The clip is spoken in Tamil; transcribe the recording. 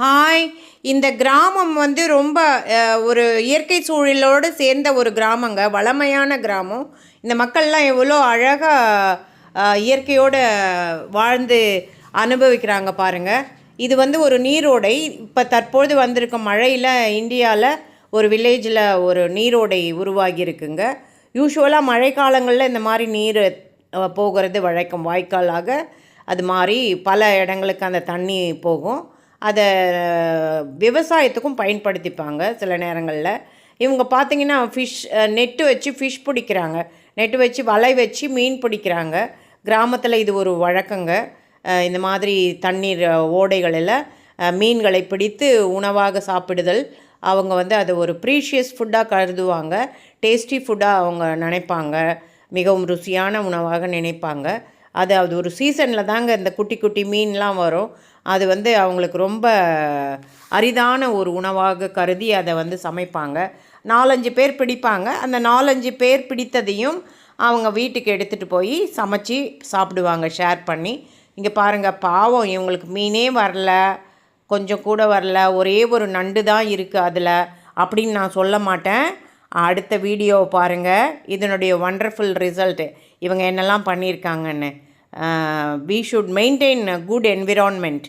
ஹாய் இந்த கிராமம் வந்து ரொம்ப ஒரு இயற்கை சூழலோடு சேர்ந்த ஒரு கிராமங்க. வளமையான கிராமம். இந்த மக்கள்லாம் எவ்வளோ அழகாக இயற்கையோடு வாழ்ந்து அனுபவிக்கிறாங்க பாருங்கள் இது வந்து ஒரு நீரோடை. இப்போ தற்பொழுது வந்திருக்க மழையில் இந்தியாவில் ஒரு வில்லேஜில் ஒரு நீரோடை உருவாகி இருக்குங்க யூஸ்வலாக மழைக்காலங்களில் இந்த மாதிரி நீர் போகிறது வழக்கம். வாய்க்காலாக அது மாதிரி பல இடங்களுக்கு அந்த தண்ணி போகும். அதை விவசாயத்துக்கும் பயன்படுத்திப்பாங்க சில நேரங்களில். இவங்க பார்த்தீங்கன்னா ஃபிஷ் நெட்டு வச்சு ஃபிஷ் பிடிக்கிறாங்க. நெட்டு வச்சு வலை வச்சு மீன் பிடிக்கிறாங்க. கிராமத்தில் இது ஒரு வழக்கங்க. இந்த மாதிரி தண்ணீர் ஓடைகளில் மீன்களை பிடித்து உணவாக சாப்பிடுதல். அவங்க வந்து அதை ஒரு ப்ரீஷியஸ் ஃபுட்டாக கருதுவாங்க. டேஸ்டி ஃபுட்டாக அவங்க நினைப்பாங்க. மிகவும் ருசியான உணவாக நினைப்பாங்க. அது அது ஒரு சீசனில் தாங்க இந்த குட்டி குட்டி மீன்லாம் வரும். அது வந்து அவங்களுக்கு ரொம்ப அரிதான ஒரு உணவாக கருதி அதை வந்து சமைப்பாங்க. நாலஞ்சு பேர் பிடிப்பாங்க. அந்த நாலஞ்சு பேர் பிடித்ததையும் அவங்க வீட்டுக்கு எடுத்துகிட்டு போய் சமைச்சு சாப்பிடுவாங்க ஷேர் பண்ணி. இங்கே பாருங்கள் பாவம் இவங்களுக்கு மீனே வரல. கொஞ்சம் கூட வரல. ஒரே ஒரு நண்டு தான் இருக்குது அதில். அப்படின்னு நான் சொல்ல மாட்டேன். அடுத்த வீடியோவை பாருங்கள் இதனுடைய ஒண்டர்ஃபுல் ரிசல்ட்டு இவங்க என்னெல்லாம் பண்ணியிருக்காங்கன்னு. We should maintain good environment